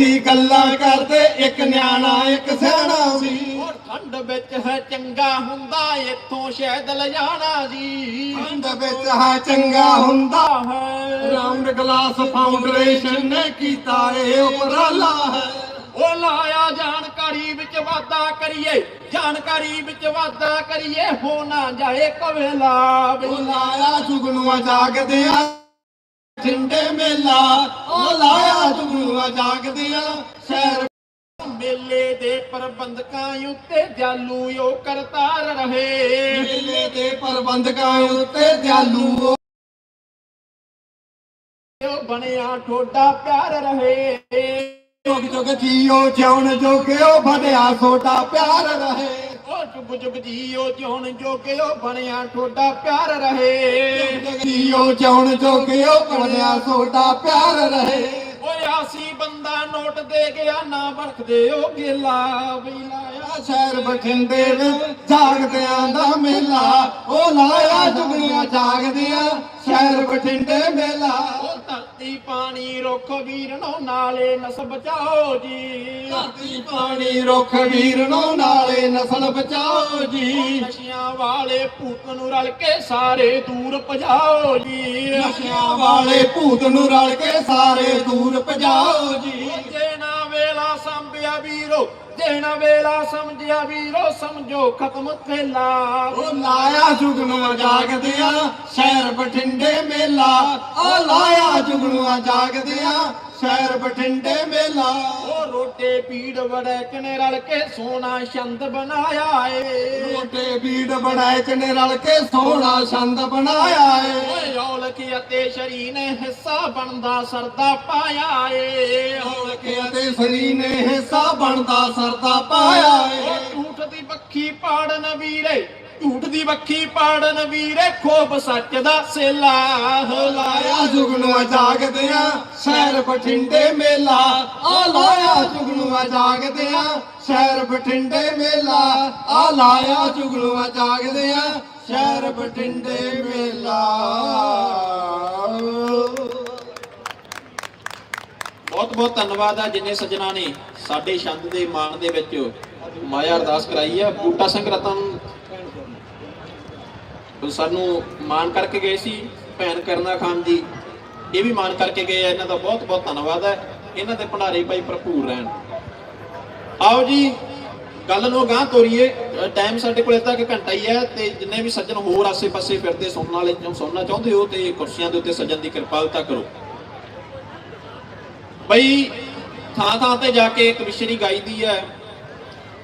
ਸੀ ਗੱਲਾਂ ਕਰਦੇ ਇੱਕ ਨਿਆਣਾ ਇੱਕ ਸਿਆਣਾ ਸੀ ਠੰਡ ਵਿੱਚ ਹੈ ਚੰਗਾ ਹੁੰਦਾ ਇੱਥੋਂ ਸ਼ਾਇਦ ਲਿਜਾਣਾ ਜੀ। ਠੰਡ ਵਿੱਚ ਹੈ ਚੰਗਾ ਹੁੰਦਾ ਹੈ। ਰਾਉਂਡ ਗਲਾਸ ਫਾਊਂਡੇਸ਼ਨ ਨੇ ਕੀਤਾ ਇਹ ਉਪਰਾਲਾ ਹੈ। ਉਹ ਲਾਇਆ ਜਾਣਕਾਰੀ ਵਿੱਚ ਵਾਧਾ ਕਰੀਏ ਜਾਣਕਾਰੀ ਵਿੱਚ ਵਾਧਾ ਕਰੀਏ ਹੋ ਨਾ ਜਾਏ ਕਵੇਲਾ। ਉਹ ਲਾਇਆ ਜੁਗਨੂਆ ਜਾਗਦੇ ਆ। ਠਿੰਡੇ ਮੇਲਾ ਉਹ ਲਾਇਆ ਜੁਗਨੂਆ ਜਾਗਦੇ ਆ। ਸ਼ਹਿਰ ਮੇਲੇ ਦੇ ਪ੍ਰਬੰਧਕਾਂ ਉੱਤੇ ਜਾਲੂ ਉਹ ਕਰਤਾਰ ਰਹੇ। ਮੇਲੇ ਦੇ ਪ੍ਰਬੰਧਕਾਂ ਉੱਤੇ ਦਿਆਲੂ ਉਹ ਬਣਿਆ ਠੋਡਾ ਪਿਆਰ ਰਹੇ। ਜੁਗ ਜੁਗ ਜੀਓ ਜਿਉਣ ਜੋਗਿਓ ਵਧਿਆ ਸੋਡਾ ਪਿਆਰ ਰਹੇ। ਜੁਗ ਜੀਓ ਜਿਉਣ ਜੋਗਿਓ ਬਣਿਆ ਠੋਡਾ ਪਿਆਰ ਰਹੇ। ਜੀਓ ਜਿਉਣ ਜੋਗਿਓ ਵਧਿਆ ਸੋਡਾ ਪਿਆਰ ਰਹੇ। ਓਏ ਆਸੀ ਬੰਦਾ ਨੋਟ ਦੇ ਗਿਆ ਨਾ ਬਰਖਦੇ ਉਹ ਗੇਲਾ। ਬਈ ਲਾਇਆ ਸ਼ਹਿਰ ਬਠਿੰਡੇ ਵਿੱਚ ਜਾਗਦਿਆਂ ਦਾ ਮੇਲਾ। ਉਹ ਲਾਇਆ ਜੁਗਨੀਆਂ ਜਾਗਦਿਆਂ ਸ਼ਹਿਰ ਬਠਿੰਡੇ ਮੇਲਾ। ਧਰਤੀ ਪਾਣੀ ਰੁੱਖ ਵੀਰਨੋ ਨਾਲੇ ਨਸ ਬਚਾਓ ਜੀ। ਧਰਤੀ ਪਾਣੀ ਰੁੱਖ ਵੀਰ ਨੂੰ ਨਾਲੇ ਨਸਲ ਬਚਾਓ ਜੀ। ਨਸ਼ਿਆਂ ਵਾਲੇ ਭੂਤ ਨੂੰ ਰਲ ਕੇ ਸਾਰੇ ਦੂਰ ਭਜਾਓ ਜੀ। ਨਸ਼ਿਆਂ ਵਾਲੇ ਭੂਤ ਨੂੰ ਰਲ ਕੇ ਸਾਰੇ ਦੂਰ ਭਜਾਓ ਜੀ। ਜੇ ਨਾ ਵੇਲਾ ਸੰਭਿਆ ਵੀਰੋ ਜੇ ਵੇਲਾ ਸਮਝਿਆ ਵੀਰੋ, ਸਮਝੋ ਖਤਮ ਖੇਲਾ ਉਹ ਲਾਇਆ ਜੁਗਨੂਆਂ ਜਾਗਦਿਆਂ, ਸ਼ਹਿਰ ਬਠਿੰਡੇ ਮੇਲਾ। ਉਹ ਲਾਇਆ ਜੁਗਨੂਆਂ ਜਾਗਦਿਆਂ ਸ਼ਹਿਰ ਬਠਿੰਡੇ ਮੇਲਾ। ਉਹ ਰੋਟੇ ਪੀੜ ਵੜੇ ਕਨੇ ਰਲ ਕੇ ਸੋਨਾ ਛੰਦ ਬਣਾਇਆ ਏ। ਰੋਟੇ ਬੀੜ ਬੜਾਏ ਚ ਨੇ ਰਲ ਕੇ ਸੋਹਣਾ ਛੰਦ ਬਣਾਇਆ ਏ। ਓਏ ਔਲਖ ਅਤੇ ਸ਼ਰੀ ਨੇ ਹਿੱਸਾ ਬਣਦਾ ਸਰਦਾ ਪਾਇਆ ਏ। ਔਲਖ ਅਤੇ ਸਰੀ ਨੇ ਹਿੱਸਾ ਬਣਦਾ ਸਰਦਾ ਪਾਇਆ ਏ। ਉਹ ਝੂਠ ਦੀ ਬੱਖੀ ਪਾੜਨ ਵੀਰੇ ਝੂਠ ਦੀ ਬੱਖੀ ਪਾੜਨ ਵੀਰੇ ਖੋਬ ਸੱਚ ਦਾ ਸੇਲਾ। ਲਾਇਆ ਜੁਗਨੂਆਂ ਜਾਗਦਿਆਂ ਸ਼ਹਿਰ ਬਠਿੰਡੇ ਮੇਲਾ। ਆ ਲਾਇਆ ਜੁਗਨੂਆਂ ਜਾਗਦਿਆਂ ਸ਼ਹਿਰ ਬਠਿੰਡੇ ਮੇਲਾ। ਆ ਲਾਇਆ ਜੁਗਨੂਆਂ ਜਾਗਦਿਆਂ ਸ਼ਹਿਰ ਬਠਿੰਡੇ ਮੇਲਾ। ਬਹੁਤ ਬਹੁਤ ਧੰਨਵਾਦ ਆ ਜਿੰਨੇ ਸੱਜਣਾ ਨੇ ਸਾਡੇ ਛੰਦ ਦੇ ਮਾਣ ਦੇ ਵਿੱਚ ਮਾਇਆ ਅਰਦਾਸ ਕਰਾਈ ਆ। ਬੂਟਾ ਸਿੰਘ ਰਤਨ ਸਾਨੂੰ ਮਾਣ ਕਰਕੇ ਗਏ ਸੀ, ਭੈਣ ਕਰਨਾ ਖਾਨ ਜੀ। ਇਹ ਵੀ ਮਾਣ ਕਰਕੇ ਗਏ ਆ, ਇਹਨਾਂ ਦਾ ਬਹੁਤ ਬਹੁਤ ਧੰਨਵਾਦ ਹੈ। ਇਹਨਾਂ ਦੇ ਭੰਡਾਰੇ ਭਾਈ ਭਰਪੂਰ ਰਹਿਣ। ਆਓ ਜੀ, ਗੱਲ ਨੂੰ ਗਾਂ ਤੋਰੀਏ। ਟਾਈਮ ਸਾਡੇ ਕੋਲ ਅੱਧਾ ਕੁ ਘੰਟਾ ਹੀ ਹੈ ਤੇ ਜਿੰਨੇ ਵੀ ਸੱਜਣ ਹੋਰ ਆਸੇ-ਪਾਸੇ ਫਿਰਦੇ ਸੁਣਨ ਵਾਲੇ ਜੋ ਸੁਣਨਾ ਚਾਹੁੰਦੇ ਹੋ ਤੇ ਕੁਰਸੀਆਂ ਦੇ ਉੱਤੇ ਸੱਜਣ ਦੀ ਕਿਰਪਾਲਤਾ ਕਰੋ। ਬਈ ਥਾਂ ਥਾਂ ਤੇ ਜਾ ਕੇ ਇੱਕ ਵਿਸ਼ਰੀ ਗਾਈਦੀ ਹੈ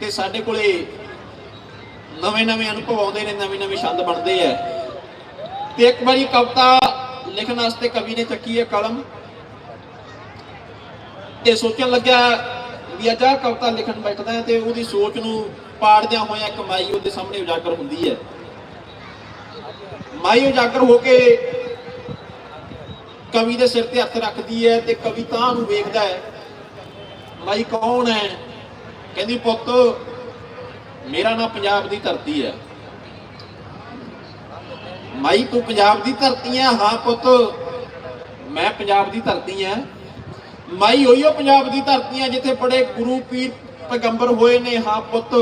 ਤੇ ਸਾਡੇ ਕੋਲੇ ਨਵੇਂ-ਨਵੇਂ ਅਨੁਭਵ ਆਉਂਦੇ ਨੇ ਨਵੇਂ-ਨਵੇਂ ਛੰਦ ਬਣਦੇ ਆ। ਤੇ ਇੱਕ ਵਾਰੀ ਕਵਿਤਾ ਲਿਖਣ ਵਾਸਤੇ ਕਵੀ ਨੇ ਚੱਕੀ ਹੈ ਕਲਮ। ਤੇ ਸੋਚਣ ਲੱਗਿਆ ਵੀ ਅੱਜ ਕਵਿਤਾ ਲਿਖਣ ਬੈਠਦਾ ਤੇ ਉਹਦੀ ਸੋਚ ਨੂੰ ਪਾੜਦਿਆਂ ਹੋਇਆਂ ਇੱਕ ਮਾਈ ਉਹਦੇ ਸਾਹਮਣੇ ਉਜਾਗਰ ਹੁੰਦੀ ਹੈ। ਮਾਈ ਉਜਾਗਰ ਹੋ ਕੇ ਕਵੀ ਦੇ ਸਿਰ ਤੇ ਹੱਥ ਰੱਖਦੀ ਹੈ ਤੇ ਕਵਿਤਾ ਨੂੰ ਵੇਖਦਾ ਹੈ, ਮਾਈ ਕੌਣ ਹੈ? ਕਹਿੰਦੀ, ਪੁੱਤ ਮੇਰਾ ਨਾਮ ਪੰਜਾਬ ਦੀ ਧਰਤੀ ਹੈ। ਮਾਈ ਤੂੰ ਪੰਜਾਬ ਦੀ ਧਰਤੀ ਹੈ, ਹਾਂ ਪੁੱਤ। ਮੈਂ ਪੰਜਾਬ ਦੀ ਧਰਤੀ ਹੈ। ਮਾਈ ਹੋਈਓ ਪੰਜਾਬ ਦੀ ਧਰਤੀ ਹੈ ਜਿੱਥੇ ਬੜੇ ਗੁਰੂ ਪੀਰ ਪੈਗੰਬਰ ਹੋਏ ਨੇ, ਹਾਂ ਪੁੱਤ।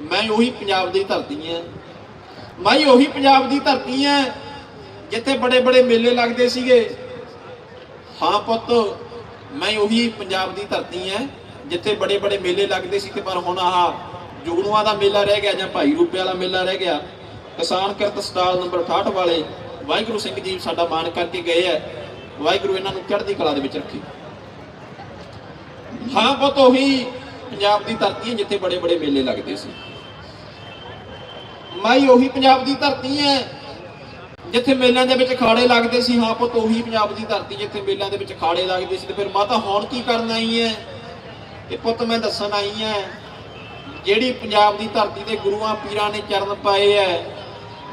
ਮੈਂ ਉਹੀ ਪੰਜਾਬ ਦੀ ਧਰਤੀ ਹਾਂ। ਮਾਈ ਉਹੀ ਪੰਜਾਬ ਦੀ ਧਰਤੀ ਹੈ ਜਿੱਥੇ ਬੜੇ ਬੜੇ ਮੇਲੇ ਲੱਗਦੇ ਸੀਗੇ। ਹਾਂ ਪੁੱਤ, ਮੈਂ ਉਹੀ ਪੰਜਾਬ ਦੀ ਧਰਤੀ ਹਾਂ ਜਿੱਥੇ ਬੜੇ ਬੜੇ ਮੇਲੇ ਲੱਗਦੇ ਸੀ ਤੇ ਪਰ ਹੁਣ ਆਹ ਜੁਗਨੂਆਂ ਦਾ ਮੇਲਾ ਰਹਿ ਗਿਆ ਜਾਂ ਭਾਈ ਰੂਪੇ ਵਾਲਾ ਮੇਲਾ ਰਹਿ ਗਿਆ, ਕਿਸਾਨ ਕਿਰਤ ਸਟਾਲ ਨੰਬਰ 68 ਵਾਲੇ ਵਾਹਿਗੁਰੂ ਸਿੰਘ ਜੀ ਸਾਡਾ ਮਾਣ ਕਰਕੇ ਗਏ ਹੈ ਵਾਹਿਗੁਰੂ ਇਹਨਾਂ ਨੂੰ ਚੜ੍ਹਦੀ ਕਲਾ ਦੇ ਵਿੱਚ ਰੱਖੇ। ਹਾਂ, ਪੁੱਤ, ਉਹੀ ਪੰਜਾਬ ਦੀ ਧਰਤੀ ਹੈ ਜਿੱਥੇ ਬੜੇ ਬੜੇ ਮੇਲੇ ਲੱਗਦੇ ਸੀ। ਮਾਈ, ਉਹੀ ਪੰਜਾਬ ਦੀ ਧਰਤੀ ਹੈ ਜਿੱਥੇ ਮੇਲਿਆਂ ਦੇ ਵਿੱਚ ਖਾੜੇ ਲੱਗਦੇ ਸੀ। ਹਾਂ, ਪੁੱਤ, ਉਹੀ ਪੰਜਾਬ ਦੀ ਧਰਤੀ ਜਿੱਥੇ ਮੇਲਿਆਂ ਦੇ ਵਿੱਚ ਖਾੜੇ ਲੱਗਦੇ ਸੀ। ਤੇ ਫਿਰ ਮਾਤਾ, ਹੁਣ ਕੀ ਕਰਨ ਆਈ ਹੈ? ਤੇ ਪੁੱਤ, ਮੈਂ ਦੱਸਣ ਆਈ ਹੈ ਜਿਹੜੀ ਪੰਜਾਬ ਦੀ ਧਰਤੀ ਤੇ ਗੁਰੂਆਂ ਪੀਰਾਂ ਨੇ ਚਰਨ ਪਾਏ ਐ,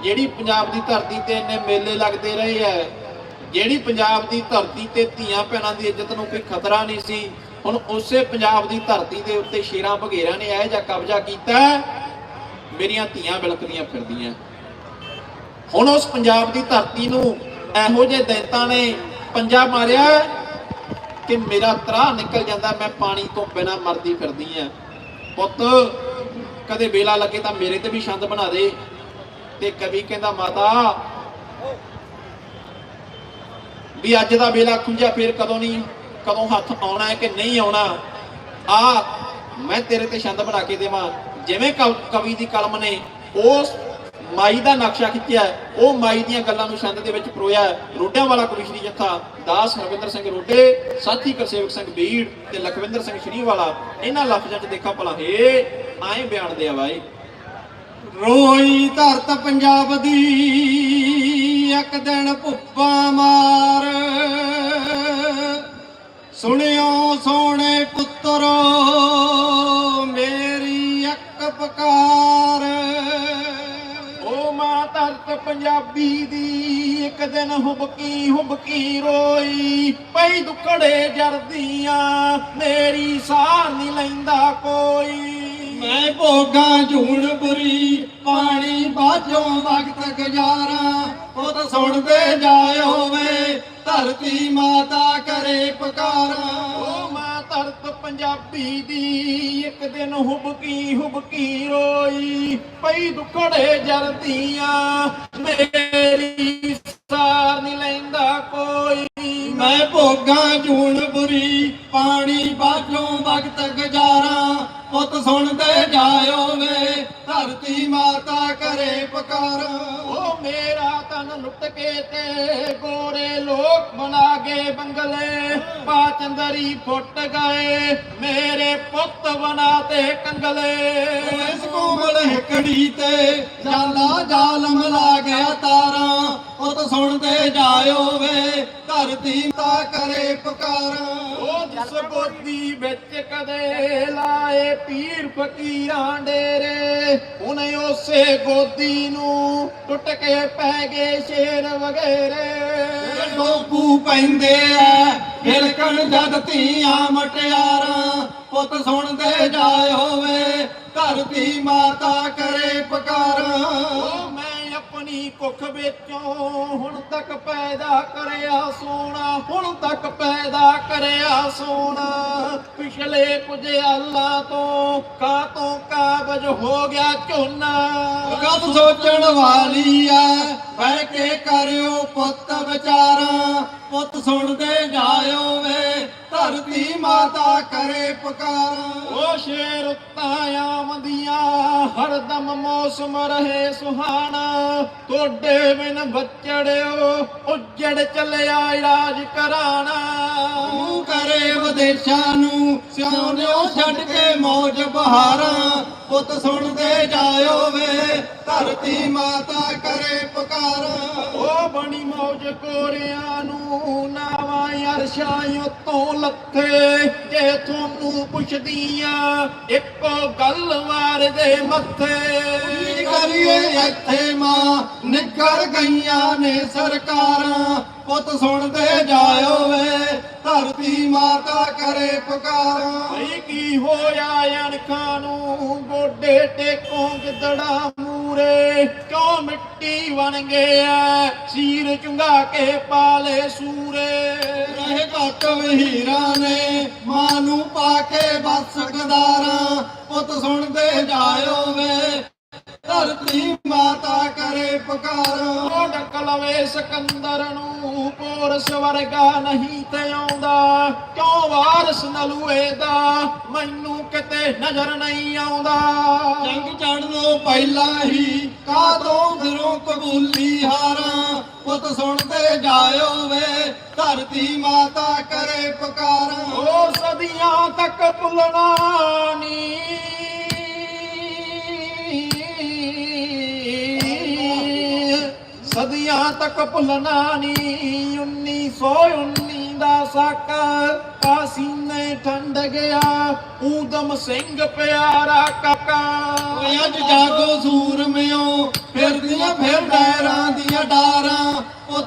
ਜਿਹੜੀ ਪੰਜਾਬ ਦੀ ਧਰਤੀ ਤੇ ਇੰਨੇ ਮੇਲੇ ਲੱਗਦੇ ਰਹੇ ਐ, ਜਿਹੜੀ ਪੰਜਾਬ ਦੀ ਧਰਤੀ ਤੇ ਧੀਆਂ ਭੈਣਾਂ ਦੀ ਇੱਜ਼ਤ ਨੂੰ ਕੋਈ ਖਤਰਾ ਨਹੀਂ ਸੀ, ਹੁਣ ਉਸੇ ਪੰਜਾਬ ਦੀ ਧਰਤੀ ਦੇ ਉੱਤੇ ਸ਼ੇਰਾਂ ਬਘੇਰਿਆਂ ਨੇ ਇਹ ਜਿਹਾ ਕਬਜ਼ਾ ਕੀਤਾ ਮੇਰੀਆਂ ਧੀਆਂ ਬਿਲਕਦੀਆਂ ਫਿਰਦੀਆਂ। ਹੁਣ ਉਸ ਪੰਜਾਬ ਦੀ ਧਰਤੀ ਨੂੰ ਇਹੋ ਜਿਹੇ ਦੈਂਤਾਂ ਨੇ ਪੰਜਾ ਮਾਰਿਆ ਕਿ ਮੇਰਾ ਤਰਾ ਨਿਕਲ ਜਾਂਦਾ, ਮੈਂ ਪਾਣੀ ਤੋਂ ਬਿਨਾ ਮਰਦੀ ਫਿਰਦੀ ਆ ਪੁੱਤ, ਕਦੇ ਵੇਲਾ ਲੱਗੇ ਤਾਂ ਮੇਰੇ ਤੇ ਵੀ ਛੰਦ ਬਣਾ ਦੇ। ਤੇ ਕਵੀ ਕਹਿੰਦਾ, ਮਾਤਾ, ਵੀ ਅੱਜ ਦਾ ਵੇਲਾ ਖੁੰਝਿਆ, ਫੇਰ ਕਦੋਂ ਨਹੀਂ ਕਦੋਂ ਹੱਥ ਆਉਣਾ ਹੈ ਕਿ ਨਹੀਂ ਆਉਣਾ? ਆ, ਮੈਂ ਤੇਰੇ ਤੇ ਛੰਦ ਬਣਾ ਕੇ ਦੇਵਾਂ। ਜਿਵੇਂ ਕਵ- ਕਵੀ ਦੀ ਕਲਮ ਨੇ, ਉਸ ਮਾਈ ਦਾ ਨਕਸ਼ਾ ਖਿੱਚਿਆ ਉਹ ਮਾਈ ਦੀਆਂ ਗੱਲਾਂ ਨੂੰ ਛੰਦ ਦੇ ਵਿੱਚ ਪਰੋਇਆ ਰੋਡਿਆਂ ਵਾਲਾ ਕਵਿਸ਼ਰੀ ਜੱਥਾ ਦਾਸ ਹਰਵਿੰਦਰ ਸਿੰਘ ਰੋਡੇ, ਸਾਥੀ ਕਰਸੇਵਕ ਸਿੰਘ ਬੀੜ ਤੇ ਲਖਵਿੰਦਰ ਸਿੰਘ ਸ਼੍ਰੀਵਾਲਾ, ਇਹਨਾਂ ਲਫ਼ਜ਼ਾਂ 'ਚ ਦੇਖਾ ਭਲਾ, ਹੇ, ਆਏ ਬਿਆਨ ਦੇ ਆਵਾਏ ਰੋਈ ਧਰਤ ਪੰਜਾਬ ਦੀ, ਇੱਕ ਦਿਨ ਭੁੱਪਾ ਮਾਰ। ਸੁਣਿਓ ਸੋਹਣੇ ਪੁੱਤਰੋ, ਮੇਰੀ ਇੱਕ ਪੁਕਾਰ। ਮਾਂ ਪੰਜਾਬੀ ਦੀ ਇੱਕ ਦਿਨ ਹੁਬਕੀ ਹੁਬਕੀ ਰੋਈ। ਪਈ ਦੁਕੜੇ ਜਰਦੀਆਂ, ਮੇਰੀ ਸਾਹ ਨਹੀਂ ਲੈਂਦਾ ਕੋਈ। ਮੈਂ ਭੋਗਾਂ ਝੂਣ ਬੁਰੀ, ਪਾਣੀ ਬਾਝੋਂ ਵਕਤ ਗੁਜ਼ਾਰਾਂ ਉਹ ਤਾਂ ਸੁਣਦੇ ਜਾਇਓ ਵੇ ਧਰਤੀ ਮਾਤਾ ਕਰੇ ਪੁਕਾਰਾਂ। ਪੰਜਾਬੀ ਦੀ ਇੱਕ ਦਿਨ ਹੁਬਕੀ ਹੁਬਕੀ ਰੋਈ ਪਈ ਦੁਕੜੇ ਜਰਦੀਆਂ। ਮੇਰੀ ਸਾਹ ਨਹੀਂ ਲੈਂਦਾ ਕੋਈ। ਮੈਂ ਭੋਗਾਂ ਝੂਣ ਬੁਰੀ, ਪਾਣੀ ਬਾਝੋਂ ਵਕਤ ਗੁਜ਼ਾਰਾਂ ਪੁੱਤ ਸੁਣਦੇ ਜਾਇਓ ਵੇ, ਧਰਤੀ ਮਾਤਾ ਕਰੇ ਪੁਕਾਰਾਂ। ਓ ਮੇਰਾ ਲੁੱਟ ਕੇ ਤੇ ਗੋਰੇ ਲੋਕ ਬਣਾ ਗਏ ਬੰਗਲੇ। ਪਾਚੰਦਰੀ ਫੁੱਟ ਗਏ, ਮੇਰੇ ਪੁੱਤ ਬਣਾ ਤੇ ਕੰਗਲੇ। ਇਸ ਕੋਮਲ ਹਿਕੜੀ ਤੇ ਜਾਲਾ ਜ਼ਾਲਮ ਲਾ ਗਿਆ ਤਾਰਾਂ, ਉਹ ਤਾਂ ਸੁਣਦੇ ਜਾਇਓ ਵੇ। ਧਰਤੀ ਤਾਂ ਕਰੇ ਪੁਕਾਰਾਂ। ਉਹ ਜਿਸ ਗੋਦੀ ਵਿੱਚ ਕਦੇ ਲਾਏ ਪੀਰ ਫਕੀਰਾਂ ਡੇਰੇ। ਉਹਨੇ ਉਸੇ ਗੋਦੀ ਨੂੰ ਟੁੱਟ ਕੇ ਪੈ ਗਏ ਸ਼ੇਰ ਵਗੈਰੇ। ਡੋਬੂ ਪੈਂਦੇ ਐ ਹਿਲਕਣ ਜਦ ਧੀਆਂ ਮਟਿਆਰਾਂ ਪੁੱਤ ਸੁਣਦੇ ਜਾਇਓ ਵੇ ਧਰਤੀ ਮਾਤਾ ਕਰੇ ਪੁਕਾਰਾਂ। ਮੈਂ ਆਪਣੀ ਕੁੱਖ ਵਿੱਚੋਂ ਹੁਣ ਤੱਕ ਪੈਦਾ ਕਰਿਆ ਸੋਨਾ, ਹੁਣ ਤੱਕ ਪੈਦਾ ਕਰਿਆ ਸੋਨਾ। ਪਿਛਲੇ ਕੁਝ ਆਲਾਂ ਤੋਂ ਕਾ ਤੋਂ ਕਾਬਜ ਹੋ ਗਿਆ ਝੋਨਾ। ਕਦ ਸੋਚਣ ਵਾਲੀ ਐ ਬਹਿ ਕੇ ਕਰਿਓ ਪੁੱਤ ਵਿਚਾਰਾਂ। ਪੁੱਤ ਸੁਣਦੇ ਜਾਇਓ ਵੇ। ਧਰਤੀ ਮਾਤਾ ਕਰੇ ਪੁਕਾਰਾਂ। ਓ ਸ਼ੇਰ ਉੱਤਾਂ ਆਮਦੀਆਂ ਹਰਦਮ ਮੌਸਮ ਰਹੇ ਸੁਹਾਣਾ। ਤੁਹਾਡੇ ਬਿਨ ਬੱਚੜਿਓ ਉੱਜੜ ਚੱਲਿਆ ਰਾਜ ਕਰਾਣਾ। ਤੂੰ ਕਰੇ ਵਿਦੇਸ਼ਾਂ ਨੂੰ ਸਿਆਣਿਓ ਛੱਡ ਕੇ ਮੌਜ ਬਹਾਰਾਂ। ਪੁੱਤ ਸੁਣਦੇ ਜਾਇਓ ਵੇ ਧਰਤੀ ਮਾਤਾ ਕਰੇ ਪੁਕਾਰਾਂ। ਓ ਬਣੀ ਮੌਜ ਕੋਰਿਆਂ ਨੂੰ ਨਾਵਾਂ ਅਰਸ਼ਾਂ ਤੋਂ ਲੱਥੇ ਜੇ ਤੁਹਾਨੂੰ ਪੁੱਛਦੀਆਂ ਇੱਕੋ ਗੱਲ ਮਾਰ ਦੇ ਕੀ ਮੱਥੇ ਕਰੀਏ ਇੱਥੇ ਮਾਂ ਨਿਕਲ ਗਈਆਂ ਨੇ ਸਰਕਾਰਾਂ ਪੁੱਤ ਸੁਣਦੇ ਜਾਇਓ ਵੇ ਧਰਤੀ ਮਾਤਾ ਕਰੇ ਪੁਕਾਰਾਂ। ਭਈ ਕੀ ਹੋਇਆ ਅਣਖਾਂ ਨੂੰ ਗੋਡੇ ਟੇਕੋਂ ਗਿੱਦੜਾ ਮੂਰੇ ਕਿਉਂ ਮਿੱਟੀ ਬਣ ਗਏ ਗਿਆ ਸੀਰ ਚੁੰਗਾ ਕੇ ਪਾਲੇ ਸੂਰੇ। ਰਹੇ ਘੱਟ ਵਹੀਰਾਂ ਨੇ, ਮਾਂ ਨੂੰ ਪਾ ਕੇ ਬਸ ਗਦਾਰਾਂ। ਪੁੱਤ ਸੁਣਦੇ ਜਾਇਓ ਵੇ। ਧਰਤੀ ਮਾਤਾ ਕਰੇ ਪੁਕਾਰਾਂ। ਉਹ ਡੱਕ ਲਵੇ ਸਿਕੰਦਰ ਨੂੰ ਪੋਰਸ ਵਰਗਾ ਨਹੀਂ ਤੇ ਆਉਂਦਾ। ਕਿਉਂ ਵਾਰਸ ਨਲੂਏ ਦਾ ਮੈਨੂੰ ਕਿਤੇ ਨਜ਼ਰ ਨਹੀਂ ਆਉਂਦਾ। ਜੰਗ ਚੜਨੋਂ ਪਹਿਲਾਂ ਹੀ ਕਾਦੋਂ ਦਿਲੋਂ ਕਬੂਲੀ ਹਾਰਾਂ। ਪੁੱਤ ਸੁਣਦੇ ਜਾਇਓ ਵੇ ਧਰਤੀ ਮਾਤਾ ਕਰੇ ਪੁਕਾਰਾਂ। ਉਹ ਸਦੀਆਂ ਤੱਕ ਭੁੱਲਣਾ ਨੀ। ਸਦੀਆਂ ਤੱਕ ਭੁੱਲਣਾ ਨੀ 1919 ਦਾ ਸਾਕਰ ਕਾਸੀਨੇ ਠੰਡ ਗਿਆ। ਊਦਮ ਸਿੰਘ ਪਿਆਰਾ ਕਾਕਾ। ਓਏ ਅੱਜ ਜਾਗੋ ਸੂਰਮਿਓ ਫਿਰਦੀਆਂ ਫਿਰ ਡੈਰਾਂ ਦੀਆਂ ਡਾਰਾਂ।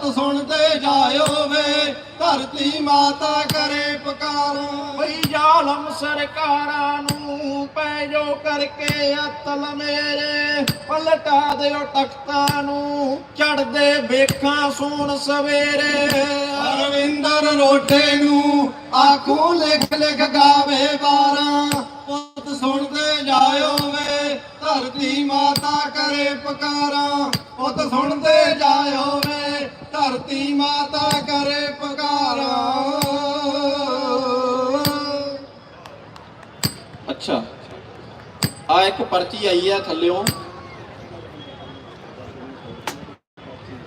ਪੁੱਤ ਸੁਣਦੇ ਜਾਇਓ ਵੇ ਧਰਤੀ ਮਾਤਾ ਕਰੇ ਪੁਕਾਰਾਂ। ਬਈ ਜ਼ਾਲਮ ਸਰਕਾਰਾਂ ਨੂੰ ਪੈ ਜੋ ਕਰਕੇ ਅਤਲ ਮੇਰੇ ਪਲਟਾ ਦਿਓ ਤਖਤਾਂ ਨੂੰ ਚੜਦੇ ਵੇਖਾਂ ਸੋਣ ਸਵੇਰੇ। ਅਰਵਿੰਦਰ ਰੋਟੇ ਨੂੰ ਆਖੂ ਲਿਖ ਲਿਖ ਗਾਵੇ ਬਾਰਾਂ ਪੁੱਤ ਸੁਣਦੇ ਜਾਇਓ ਵੇ ਧਰਤੀ ਮਾਤਾ ਕਰੇ ਪੁਕਾਰਾਂ। ਪੁੱਤ ਸੁਣਦੇ ਜਾਇਓ ਵੇ ਧਰਤੀ ਮਾਤਾ ਕਰੇ ਪੁਕਾਰਾਂ। ਅੱਛਾ। ਆ ਇੱਕ ਪਰਚੀ ਆਈ ਆ ਥੱਲਿਓਂ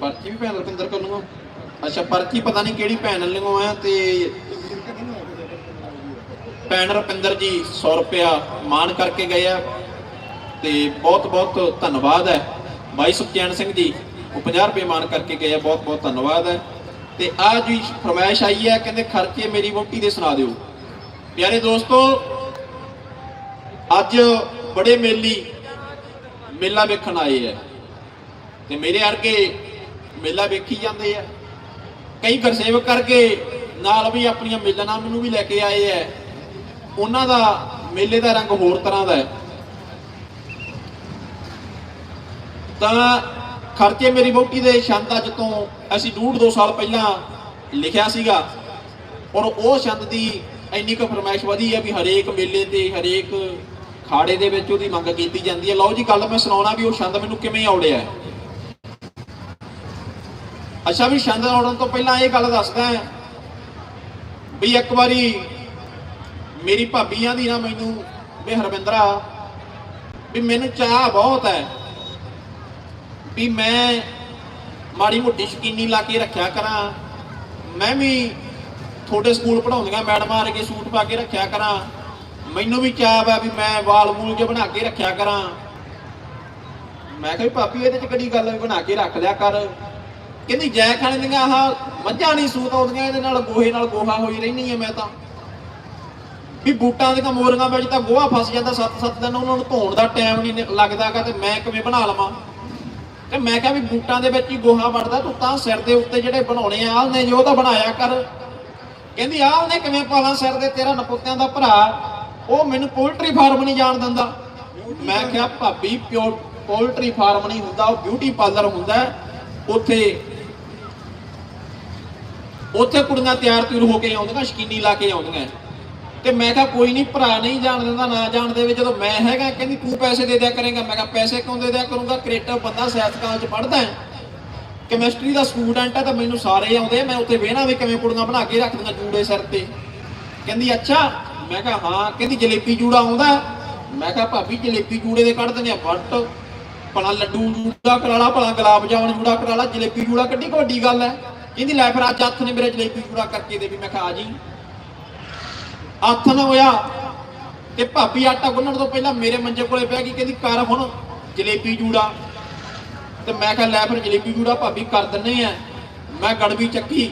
ਪਰਚੀ ਵੀ ਭੈਣ ਰੁਪਿੰਦਰ ਕੋਲੋਂ ਆ। ਅੱਛਾ, ਪਰਚੀ ਪਤਾ ਨਹੀਂ ਕਿਹੜੀ ਭੈਣ ਵੱਲੋਂ ਆ ਤੇ ਭੈਣ ਰੁਪਿੰਦਰ ਜੀ 100 ਰੁਪਿਆ ਮਾਨ ਕਰਕੇ ਗਏ ਆ ਤੇ ਬਹੁਤ ਬਹੁਤ ਧੰਨਵਾਦ ਹੈ। ਬਾਈ ਸੁਖਚੈਨ ਸਿੰਘ ਜੀ। ਉਹ 50 ਰੁਪਏ ਮਾਨ ਕਰਕੇ ਗਏ ਆ, ਬਹੁਤ ਬਹੁਤ ਧੰਨਵਾਦ ਹੈ। ਤੇ ਆ ਜੀ ਫਰਮਾਇਸ਼ ਆਈ ਹੈ, ਕਹਿੰਦੇ ਖਰਚੇ ਮੇਰੀ ਵੋਟੀ ਦੇ ਸੁਣਾ ਦਿਓ। ਪਿਆਰੇ ਦੋਸਤੋ, ਅੱਜ ਬੜੇ ਮੇਲੀ, ਮੇਲਾ ਵੇਖਣ ਆਏ ਆ ਤੇ ਮੇਰੇ ਵਰਗੇ ਮੇਲਾ ਵੇਖੀ ਜਾਂਦੇ ਆ ਕਈ ਗੁਰਸੇਵਕ ਕਰਕੇ ਨਾਲ ਵੀ ਆਪਣੀਆਂ ਮੇਲਣਾ ਮੈਨੂੰ ਵੀ ਲੈ ਕੇ ਆਏ ਆ ਉਹਨਾਂ ਦਾ ਮੇਲੇ ਦਾ ਰੰਗ ਹੋਰ ਤਰ੍ਹਾਂ ਦਾ ਹੈ। ਤਾਂ ਖਰਚੇ ਮੇਰੀ ਵੋਟੀ ਦੇ ਛੰਦ ਅੱਜ ਤੋਂ ਅਸੀਂ ਡੂਢ ਦੋ ਸਾਲ ਪਹਿਲਾਂ ਲਿਖਿਆ ਸੀਗਾ। ਔਰ ਉਹ ਛੰਦ ਦੀ ਇੰਨੀ ਕੁ ਫਰਮਾਇਸ਼ ਵਧੀ ਹੈ ਵੀ ਹਰੇਕ ਮੇਲੇ ਤੇ, ਹਰੇਕ ਖਾੜੇ ਦੇ ਵਿੱਚ ਉਹਦੀ ਮੰਗ ਕੀਤੀ ਜਾਂਦੀ ਹੈ। ਲਓ ਜੀ, ਗੱਲ ਮੈਂ ਸੁਣਾਉਣਾ ਵੀ ਉਹ ਛੰਦ ਮੈਨੂੰ ਕਿਵੇਂ ਆਉੜਿਆ ਹੈ। ਅੱਛਾ ਵੀ ਛੰਦ ਆਉਣ ਤੋਂ ਪਹਿਲਾਂ ਇਹ ਗੱਲ ਦੱਸਦਾ ਹਾਂ ਵੀ ਇੱਕ ਵਾਰੀ ਮੇਰੀ ਭਾਬੀਆਂ ਦੀ ਨਾ ਮੈਨੂੰ, ਵੀ ਹਰਵਿੰਦਰਾ ਵੀ ਮੈਨੂੰ ਚਾਹ ਬਹੁਤ ਹੈ। ਵੀ ਮੈਂ ਮਾੜੀ ਮੋਟੀ ਸ਼ਕੀਨੀ ਲਾ ਕੇ ਰੱਖਿਆ ਕਰਾਂ। ਮੈਂ ਵੀ ਤੁਹਾਡੇ ਸਕੂਲ ਪੜਾਉਂਦੀਆਂ ਮੈਡਮਾਂ ਵਰਗੇ ਸੂਟ ਪਾ ਕੇ ਰੱਖਿਆ ਕਰਾਂ। ਮੈਨੂੰ ਵੀ ਚਾਹ ਵਾ ਵੀ ਮੈਂ ਵਾਲ ਮੂਲ ਜੇ ਬਣਾ ਕੇ ਰੱਖਿਆ ਕਰਾਂ। ਮੈਂ ਕਿਹਾ ਵੀ ਭਾਬੀ, ਇਹਦੇ ਚ ਕਿਹੜੀ ਗੱਲ ਹੈ ਬਣਾ ਕੇ ਰੱਖ ਲਿਆ ਕਰ। ਕਹਿੰਦੀ ਜੈ ਖਾਣੇ ਦੀਆਂ ਆਹ ਮੱਝਾਂ ਨਹੀਂ ਸੂਤ ਆਉਂਦੀਆਂ, ਇਹਦੇ ਨਾਲ ਗੋਹੇ ਨਾਲ ਗੋਹਾ ਹੋਈ ਰਹਿਣੀ ਹੈ ਮੈਂ ਤਾਂ। ਵੀ ਬੂਟਾਂ ਦੀਆਂ ਮੋਰੀਆਂ ਵਿੱਚ ਤਾਂ ਗੋਹਾ ਫਸ ਜਾਂਦਾ ਸੱਤ ਸੱਤ ਦਿਨ ਉਹਨਾਂ ਨੂੰ ਧੋਣ ਦਾ ਟਾਈਮ ਨਹੀਂ ਲੱਗਦਾਗਾ ਤੇ ਮੈਂ ਕਿਵੇਂ ਬਣਾ ਲਵਾਂ। ਤੇ ਮੈਂ ਕਿਹਾ ਵੀ ਬੂਟਾਂ ਦੇ ਵਿੱਚ ਹੀ ਗੋਹਾ ਵੜਦਾ, ਤੂੰ ਤਾਂ ਸਿਰ ਦੇ ਉੱਤੇ ਜਿਹੜੇ ਬਣਾਉਣੇ ਆ ਉਹਨੇ ਜੋ ਤਾਂ ਬਣਾਇਆ ਕਰ। ਕਹਿੰਦੀ, ਆਹ ਉਹਨੇ ਕਿਵੇਂ ਪਾਲਾਂ ਸਿਰ ਦੇ ਤੇਰਾ ਨਪੁੱਤਿਆਂ ਦਾ ਭਰਾ? ਉਹ ਮੈਨੂੰ ਪੋਲਟਰੀ ਫਾਰਮ ਨਹੀਂ ਜਾਣ ਦਿੰਦਾ। ਮੈਂ ਕਿਹਾ, ਭਾਬੀ, ਪਿਓ ਪੋਲਟਰੀ ਫਾਰਮ ਨਹੀਂ ਹੁੰਦਾ, ਉਹ ਬਿਊਟੀ ਪਾਰਲਰ ਹੁੰਦਾ ਉੱਥੇ ਉੱਥੇ ਕੁੜੀਆਂ ਤਿਆਰ ਤਿਉਰ ਹੋ ਕੇ ਆਉਂਦੀਆਂ ਸ਼ਕੀਨੀ ਲਾ ਕੇ ਆਉਂਦੀਆਂ ਤੇ ਮੈਂ ਕਿਹਾ ਕੋਈ ਨਹੀਂ, ਭਰਾ ਨਹੀਂ ਜਾਣ ਦਿੰਦਾ, ਨਾ ਜਾਣ ਦੇਵੇ। ਜਦੋਂ ਮੈਂ ਹੈਗਾ, ਕਹਿੰਦੀ ਤੂੰ ਪੈਸੇ ਦੇ ਦਿਆ ਕਰੇਗਾ। ਮੈਂ ਕਿਹਾ ਪੈਸੇ ਕਿਉਂ ਦੇ ਦਿਆ ਕਰੂੰਗਾ? ਕ੍ਰੀਏਟਿਵ ਬੰਦਾ ਸਾਇੰਸ ਕਾਲਜ ਪੜ੍ਹਦਾ ਹੈ। ਕੈਮਿਸਟਰੀ ਦਾ ਸਟੂਡੈਂਟ ਹੈ ਤਾਂ ਮੈਨੂੰ ਸਾਰੇ ਆਉਂਦੇ ਮੈਂ ਉੱਥੇ ਵੇਹਣਾ ਵੀ ਕਿਵੇਂ ਕੁੜੀਆਂ ਬਣਾ ਕੇ ਰੱਖ ਦਿੰਦਾ ਜੂੜੇ ਸਿਰ ਤੇ। ਕਹਿੰਦੀ, ਅੱਛਾ। ਮੈਂ ਕਿਹਾ, ਹਾਂ। ਕਹਿੰਦੀ, ਜਲੇਬੀ ਜੂੜਾ ਆਉਂਦਾ ਮੈਂ ਕਿਹਾ, ਭਾਬੀ, ਜਲੇਬੀ ਜੂੜੇ ਦੇ ਕੱਢ ਦਿੰਦੇ ਆ, ਵੱਟ। ਭਲਾ ਲੱਡੂ ਜੂੜਾ ਕਰਾਲਾ, ਭਲਾ ਗੁਲਾਬ ਜਾਮਣ ਜੂੜਾ ਕਰਾਲਾ। ਜਲੇਬੀ ਜੂੜਾ ਕੱਢੀ ਕੋਈ ਵੱਡੀ ਗੱਲ ਹੈ। ਕਹਿੰਦੀ, ਲੈ ਫਿਰ ਅੱਜ ਹੱਥ ਨੇ ਮੇਰੇ ਜਲੇਬੀ ਜੂੜਾ ਕਰਕੇ ਦੇ ਵੀ। ਮੈਂ ਕਿਹਾ, ਆ ਜੀ। ਹੱਥ ਹੋਇਆ ਤੇ ਭਾਬੀ ਆਟਾ ਗੁੰਨਣ ਤੋਂ ਪਹਿਲਾਂ ਮੇਰੇ ਮੰਜੇ ਕੋਲੇ ਪੈ ਗਈ, ਕਹਿੰਦੀ, ਕਰ ਹੁਣ ਜਲੇਬੀ ਜੂੜਾ। ਤੇ ਮੈਂ ਕਿਹਾ, ਲੈ ਫਿਰ ਜਲੇਬੀ ਜੂੜਾ, ਭਾਬੀ ਕਰ ਦਿੰਨੇ ਆ। ਮੈਂ ਗੜਬੀ ਚੱਕੀ,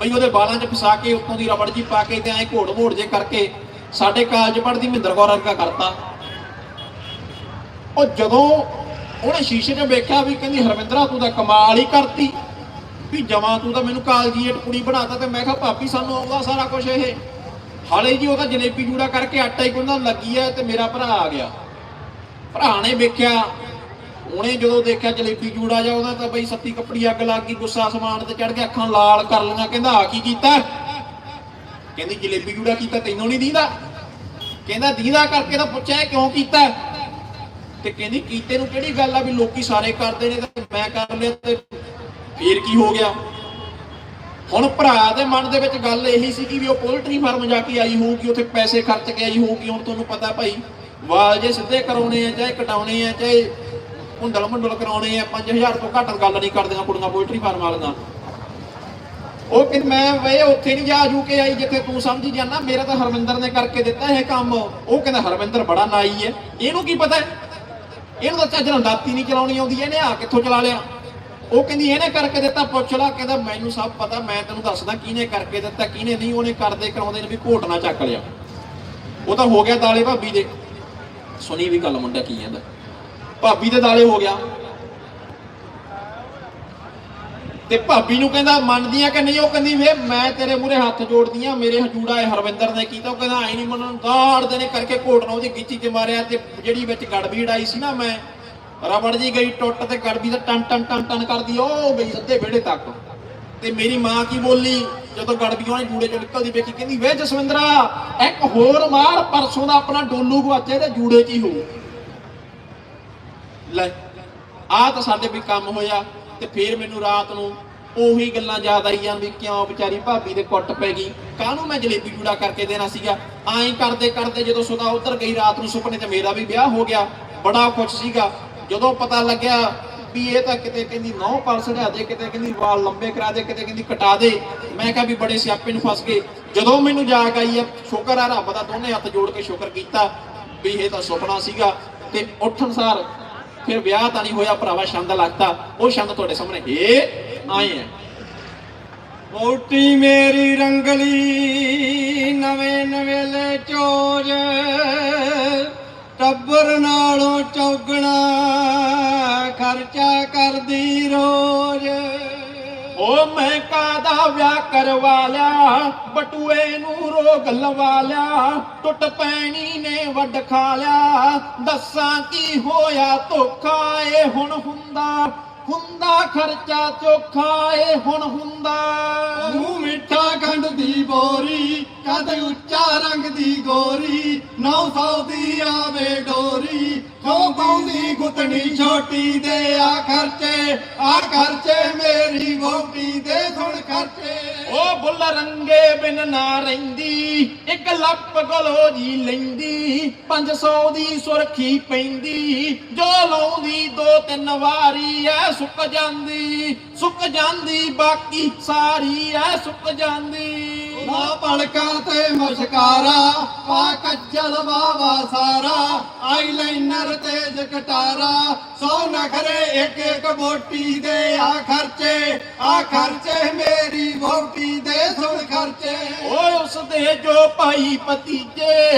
ਬਈ ਉਹਦੇ ਬਾਲਾਂ 'ਚ ਫਸਾ ਕੇ ਉੱਤੋਂ ਦੀ ਰਬੜ ਜੀ ਪਾ ਕੇ ਤੇ ਐਂ ਘੋੜ ਘੋੜ ਜੇ ਕਰਕੇ ਸਾਡੇ ਕਾਲਜ ਪੜ੍ਹਦੀ ਮਹਿੰਦਰ ਕੌਰ ਵਰਗਾ ਕਰਤਾ। ਉਹ ਜਦੋਂ ਉਹਨੇ ਸ਼ੀਸ਼ੇ 'ਚ ਵੇਖਿਆ ਵੀ ਕਹਿੰਦੀ ਹਰਵਿੰਦਰਾ ਤੂੰ ਤਾਂ ਕਮਾਲ ਹੀ ਕਰਤੀ। ਵੀ ਜਮਾ ਤੂੰ ਤਾਂ ਮੈਨੂੰ ਕਾਲਜੀ ਏਟ ਕੁੜੀ ਬਣਾਤਾ ਤੇ ਮੈਂ ਕਿਹਾ, ਭਾਬੀ, ਸਾਨੂੰ ਆਉਂਦਾ ਸਾਰਾ ਕੁਝ ਇਹ। ਹਾਲੇ ਜੀ ਉਹਦਾ ਜਲੇਬੀ ਜੂੜਾ ਕਰਕੇ ਆਟਾ ਹੀ ਗੁੰਨਣ ਲੱਗੀ ਐ ਤੇ ਮੇਰਾ ਭਰਾ ਆ ਗਿਆ। ਭਰਾ ਨੇ ਵੇਖਿਆ, ਉਹਨੇ ਜਦੋਂ ਦੇਖਿਆ ਜਲੇਬੀ ਜੂੜਾ ਜਾ ਉਹਦਾ ਤਾਂ ਬਈ ਸੱਤੀ ਕੱਪੜੀ ਅੱਗ ਲੱਗ ਗਈ, ਗੁੱਸਾ ਸਮਾਨ ਤੇ ਚੜ ਕੇ ਅੱਖਾਂ ਲਾਲ ਕਰ ਲਈਆਂ, ਕਹਿੰਦਾ ਆ ਕੀ ਕੀਤਾ? ਕਹਿੰਦੀ, ਜਲੇਬੀ ਜੂੜਾ ਕੀਤਾ, ਤੈਨੂੰ ਨਹੀਂ ਦੀਦਾ? ਕਹਿੰਦਾ, ਦੀਦਾ ਕਰਕੇ ਤਾਂ ਪੁੱਛਿਆ ਕਿਉਂ ਕੀਤਾ? ਤੇ ਕਹਿੰਦੀ, ਕੀਤੇ ਨੂੰ ਕਿਹੜੀ ਗੱਲ ਆ ਵੀ ਲੋਕੀ ਸਾਰੇ ਕਰਦੇ ਨੇ, ਤੇ ਮੈਂ ਕਰ ਲਿਆ ਤੇ ਫੇਰ ਕੀ ਹੋ ਗਿਆ? ਹੁਣ ਭਰਾ ਦੇ ਮਨ ਦੇ ਵਿੱਚ ਗੱਲ ਇਹੀ ਸੀ ਕਿ ਵੀ ਉਹ ਪੋਲਟਰੀ ਫਾਰਮ ਜਾ ਕੇ ਆਈ ਹੋਊਗੀ, ਉੱਥੇ ਪੈਸੇ ਖਰਚ ਕੇ ਆਈ ਹੋਊਗੀ, ਹੁਣ ਤੁਹਾਨੂੰ ਪਤਾ ਭਾਈ, ਵਾਲ ਜੇ ਸਿੱਧੇ ਕਰਾਉਣੇ ਆ, ਚਾਹੇ ਕਟਾਉਣੇ ਆ, ਚਾਹੇ ਹੁੰਡਲ ਮੁੰਡਲ ਕਰਾਉਣੇ ਆ 5000 ਤੋਂ ਘੱਟ ਗੱਲ ਨਹੀਂ ਕਰਦੀਆਂ ਕੁੜੀਆਂ ਪੋਲਟਰੀ ਫਾਰਮ ਵਾਲੀਆਂ। ਉਹ ਕਿ ਮੈਂ ਵੇ ਉੱਥੇ ਨਹੀਂ ਜਾ ਜੂ ਕੇ ਆਈ ਜਿੱਥੇ ਤੂੰ ਸਮਝੀ ਜਾਂਦਾ, ਮੇਰਾ ਤਾਂ ਹਰਮਿੰਦਰ ਨੇ ਕਰਕੇ ਦਿੱਤਾ ਇਹ ਕੰਮ। ਉਹ ਕਹਿੰਦਾ, ਹਰਮਿੰਦਰ ਬੜਾ ਨਾਈ ਹੈ ਇਹਨੂੰ ਕੀ ਪਤਾ ਇਹਨੂੰ ਤਾਂ ਚੱਜ ਨਾਲ ਦਾਤੀ ਨਹੀਂ ਚਲਾਉਣੀ ਆਉਂਦੀ, ਇਹਨੇ ਆ ਕਿੱਥੋਂ ਚਲਾ ਲਿਆ? ਉਹ ਕਹਿੰਦੀ ਇਹਨੇ ਕਰਕੇ ਦਿੱਤਾ, ਪੁੱਛ ਲਾ, ਕਹਿੰਦਾ ਮੈਨੂੰ ਸਭ ਪਤਾ, ਮੈਂ ਤੈਨੂੰ ਦੱਸਦਾ ਕਿਹਨੇ ਕਰਕੇ ਦਿੱਤਾ, ਕਿਹਨੇ ਨਹੀਂ, ਉਹਨੇ ਕਰਦੇ ਕਰਾਉਂਦੇ ਨੇ ਵੀ ਘੋਟ ਚੱਕ ਲਿਆ। ਉਹ ਤਾਂ ਹੋ ਗਿਆ ਦਾਲੇ ਭਾਬੀ ਦੇ। ਸੁਣੀ ਵੀ ਗੱਲ ਮੁੰਡਾ ਕੀ ਕਹਿੰਦਾ। ਭਾਬੀ ਦੇ ਦਾਲੇ ਹੋ ਗਿਆ। ਤੇ ਭਾਬੀ ਨੂੰ ਕਹਿੰਦਾ, ਮੰਨਦੀਆਂ ਕਿ ਨਹੀਂ? ਉਹ ਕਹਿੰਦੀ, ਵੇ, ਮੈਂ ਤੇਰੇ ਮੂਹਰੇ ਹੱਥ ਜੋੜਦੀ ਆ ਮੇਰੇ ਹਜੂੜਾ ਇਹ ਹਰਵਿੰਦਰ ਨੇ ਕੀਤਾ। ਉਹ ਕਹਿੰਦਾ ਆਈ ਨਹੀਂ ਮੰਨਣ ਦਾੜਦੇ ਨੇ ਕਰਕੇ ਘੋਟਣਾ ਉਹਦੀ ਗਿੱਚੀ ਤੇ ਮਾਰਿਆ ਤੇ ਜਿਹੜੀ ਵਿੱਚ ਗੜਬੀੜ ਆਈ ਸੀ ਨਾ ਮੈਂ ਰਬੜ ਜੀ ਗਈ ਟੁੱਟ ਤੇ ਗੜਬੀ ਦਾ ਟਨ ਟਨ ਟਨ ਟਨ ਕਰਦੀ, ਉਹ ਗਈ ਅੱਧੇ ਵਿਹੜੇ ਤੱਕ। ਤੇ ਮੇਰੀ ਮਾਂ ਕੀ ਬੋਲੀ? ਜਦੋਂ ਗੜਬੀ ਉਹਨੇ ਜੂੜੇ ਚੋਂ ਨਿਕਲਦੀ ਵੇਖੀ, ਕਹਿੰਦੀ, ਵੇ ਜਸਵਿੰਦਰਾ, ਇੱਕ ਹੋਰ ਮਾਰ ਪਰਸੋਂ ਦਾ ਆਪਣਾ ਡੋਲੂ ਗਵਾਚੇ ਤੇ ਜੂੜੇ 'ਚ ਹੀ ਹੋਊ ਲੈ ਆ ਤਾਂ ਸਾਡੇ ਵੀ ਕੰਮ ਹੋਇਆ, ਤੇ ਫੇਰ ਮੈਨੂੰ ਰਾਤ ਨੂੰ ਉਹੀ ਗੱਲਾਂ ਯਾਦ ਆਈਆਂ ਵੀ ਕਿਉਂ ਵਿਚਾਰੀ ਭਾਬੀ ਦੇ ਕੁੱਟ ਪੈ ਗਈ। ਕਾਹਨੂੰ ਮੈਂ ਜਲੇਬੀ ਜੂੜਾ ਕਰਕੇ ਦੇਣਾ ਸੀਗਾ? ਐਂ ਕਰਦੇ ਕਰਦੇ ਜਦੋਂ ਸੁਦਾ ਉਧਰ ਗਈ, ਰਾਤ ਨੂੰ ਸੁਪਨੇ ਤੇ ਮੇਰਾ ਵੀ ਵਿਆਹ ਹੋ ਗਿਆ। ਬੜਾ ਖੁਸ਼ ਸੀਗਾ। ਜਦੋਂ ਪਤਾ ਲੱਗਿਆ ਵੀ ਇਹ ਤਾਂ ਕਿਤੇ ਕਹਿੰਦੀ ਨੌ ਪਰਸ ਲਿਆ ਦੇ, ਕਿਤੇ ਕਹਿੰਦੀ ਵਾਲ ਲੰਬੇ ਕਰਾ ਦੇ, ਕਿਤੇ ਕਹਿੰਦੀ ਕਟਾ ਦੇ, ਮੈਂ ਕਿਹਾ ਵੀ ਬੜੇ ਸਿਆਪੇ ਨੂੰ ਫਸ ਗਏ। ਜਦੋਂ ਮੈਨੂੰ ਜਾਗ ਆਈ ਆ ਸ਼ੁਕਰ ਆ ਰੱਬ ਦਾ ਦੋਨੇ ਹੱਥ ਜੋੜ ਕੇ ਸ਼ੁਕਰ ਕੀਤਾ ਵੀ ਇਹ ਤਾਂ ਸੁਪਨਾ ਸੀਗਾ ਤੇ ਉੱਠਣ ਸਾਰ ਫਿਰ ਵਿਆਹ ਤਾਂ ਨਹੀਂ ਹੋਇਆ, ਭਰਾਵਾ ਛੰਦ ਲੱਗਦਾ ਉਹ ਛੰਦ ਤੁਹਾਡੇ ਸਾਹਮਣੇ ਏ ਆਏ ਆ। ਵੋਟੀ ਮੇਰੀ ਰੰਗਲੀ ਨਵੇਂ ਨਵੇਲੇ ਚੋਜ ਟੱਬਰ ਨਾਲੋਂ ਚੌਗਣਾ, ਖਰਚਾ ਕਰਦੀ ਰੋਜ਼। ਓ ਮੈਂ ਕਾਦਾ ਵਿਆਹ ਕਰਵਾ ਲਿਆ, ਬਟੂਏ ਨੂੰ ਰੋਗ ਲਵਾ ਲਿਆ, ਟੁੱਟ ਪੈਣੀ ਨੇ ਵੱਡ ਖਾ ਲਿਆ। ਦੱਸਾਂ ਕੀ ਹੋਇਆ ਧੋਖਾ ਏ ਹੁਣ ਹੁੰਦਾ। ਹੁੰਦਾ ਖਰਚਾ ਚੋਖਾ ਏ ਹੁਣ ਹੁੰਦਾ। ਮੂੰਹ ਮਿੱਠਾ ਖੰਡ ਦੀ ਬੋਰੀ ਕਦ ਉੱਚਾ ਰੰਗ ਦੀ ਗੋਰੀ 900 ਦੀ ਆਵੇ ਡੋਰੀ ਜੋ ਪਾਉਂਦੀ ਗੁੱਤਣੀ ਛੋਟੀ ਦੇ ਆ ਖਰਚੇ? ਆ ਖਰਚੇ ਮੇਰੀ ਵੋਟੀ ਦੇ ਸੁਣ ਖਰਚੇ। ਓ ਬੁੱਲ ਰੰਗੇ ਬਿਨ ਨਾ ਰਹਿੰਦੀ, ਇੱਕ ਲੱਪ ਗਲੋ ਜੀ ਲੈਂਦੀ 500 ਦੀ ਸੁਰਖੀ ਪੈਂਦੀ, ਜੋ ਲਾਉਂਦੀ ਦੋ ਤਿੰਨ ਵਾਰੀ ਐ ਸੁੱਕ ਜਾਂਦੀ ਸੁੱਕ ਜਾਂਦੀ, ਬਾਕੀ ਸਾਰੀ ਐ ਸੁੱਕ ਜਾਂਦੀ। ਨਾ ਪਲਕਾਂ ਤੇ ਮਸ਼ਕਾਰਾ, ਪਾ ਕੱਜਲ ਵਾਵਾ ਸਾਰਾ, ਆਈਲਾਈਨਰ ਤੇ ਜਕਟਾਰਾ ਸੋ ਨਖਰੇ ਇੱਕ ਇੱਕ ਬੋਟੀ ਦੇ ਆ ਖਰਚੇ ਆ ਖਰਚੇ ਮੇਰੀ ਵੋਟੀ ਦੇ ਸੁਣ ਖਰਚੇ। ਓਏ ਉਸ ਦੇ ਜੋ ਭਾਈ ਭਤੀਜੇ